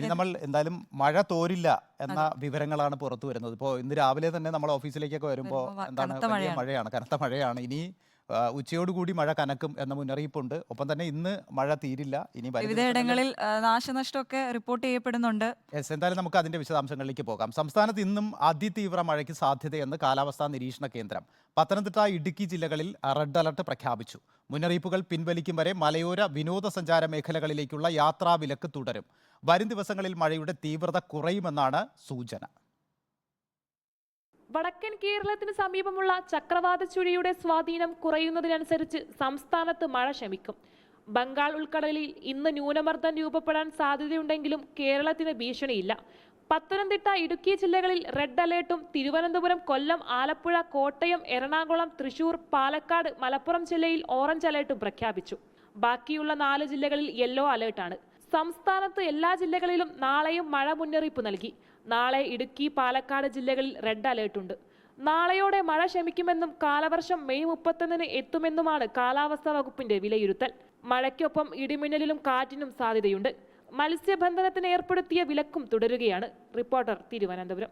ഇനി നമ്മൾ എന്തായാലും മഴ തോരില്ല എന്ന വിവരങ്ങളാണ് പുറത്തു വരുന്നത്. ഇപ്പോൾ ഇന്ന് രാവിലെ തന്നെ നമ്മൾ ഓഫീസിലേക്കൊക്കെ വരുമ്പോൾ എന്താണ് മഴയാണ്. കനത്ത മഴയാണ്. ഇനി ഉച്ചയോടുകൂടി മഴ കനക്കും എന്ന മുന്നറിയിപ്പുണ്ട്. ഒപ്പം തന്നെ ഇന്ന് മഴ തീരില്ല. ഇനി വിവിധയിടങ്ങളിൽ നാശനഷ്ടമൊക്കെ റിപ്പോർട്ട് ചെയ്യപ്പെടുന്നുണ്ട്. എസ് എന്തായാലും നമുക്ക് അതിന്റെ വിശദാംശങ്ങളിലേക്ക് പോകാം. സംസ്ഥാനത്ത് ഇന്നും അതിതീവ്ര മഴയ്ക്ക് സാധ്യതയെന്ന് കാലാവസ്ഥാ നിരീക്ഷണ കേന്ദ്രം പത്തനംതിട്ട ഇടുക്കി ജില്ലകളിൽ റെഡ് അലർട്ട് പ്രഖ്യാപിച്ചു. മുന്നറിയിപ്പുകൾ പിൻവലിക്കും വരെ മലയോര വിനോദസഞ്ചാര മേഖലകളിലേക്കുള്ള യാത്രാ വിലക്ക് തുടരും. വരും ദിവസങ്ങളിൽ മഴയുടെ തീവ്രത കുറയുമെന്നാണ് സൂചന. വടക്കൻ കേരളത്തിന് സമീപമുള്ള ചക്രവാത ചുഴിയുടെ സ്വാധീനം കുറയുന്നതിനനുസരിച്ച് സംസ്ഥാനത്ത് മഴ ശമിക്കും. ബംഗാൾ ഉൾക്കടലിൽ ഇന്ന് ന്യൂനമർദ്ദം രൂപപ്പെടാൻ സാധ്യതയുണ്ടെങ്കിലും കേരളത്തിന് ഭീഷണിയില്ല. പത്തനംതിട്ട ഇടുക്കി ജില്ലകളിൽ റെഡ് അലേർട്ടും തിരുവനന്തപുരം കൊല്ലം ആലപ്പുഴ കോട്ടയം എറണാകുളം തൃശൂർ പാലക്കാട് മലപ്പുറം ജില്ലയിൽ ഓറഞ്ച് അലേർട്ടും പ്രഖ്യാപിച്ചു. ബാക്കിയുള്ള നാല് ജില്ലകളിൽ യെല്ലോ അലേർട്ടാണ്. സംസ്ഥാനത്ത് എല്ലാ ജില്ലകളിലും നാളെയും മഴ മുന്നറിയിപ്പ് നൽകി. നാളെ ഇടുക്കി പാലക്കാട് ജില്ലകളിൽ റെഡ് അലേർട്ടുണ്ട് നാളെയോടെ മഴ ശമിക്കുമെന്നും കാലവർഷം മെയ് മുപ്പത്തൊന്നിന് എത്തുമെന്നുമാണ് കാലാവസ്ഥാ വകുപ്പിന്റെ വിലയിരുത്തൽ. മഴയ്ക്കൊപ്പം ഇടിമിന്നലിലും കാറ്റിനും സാധ്യതയുണ്ട്. മത്സ്യബന്ധനത്തിന് ഏർപ്പെടുത്തിയ വിലക്കും തുടരുകയാണ്. റിപ്പോർട്ടർ തിരുവനന്തപുരം.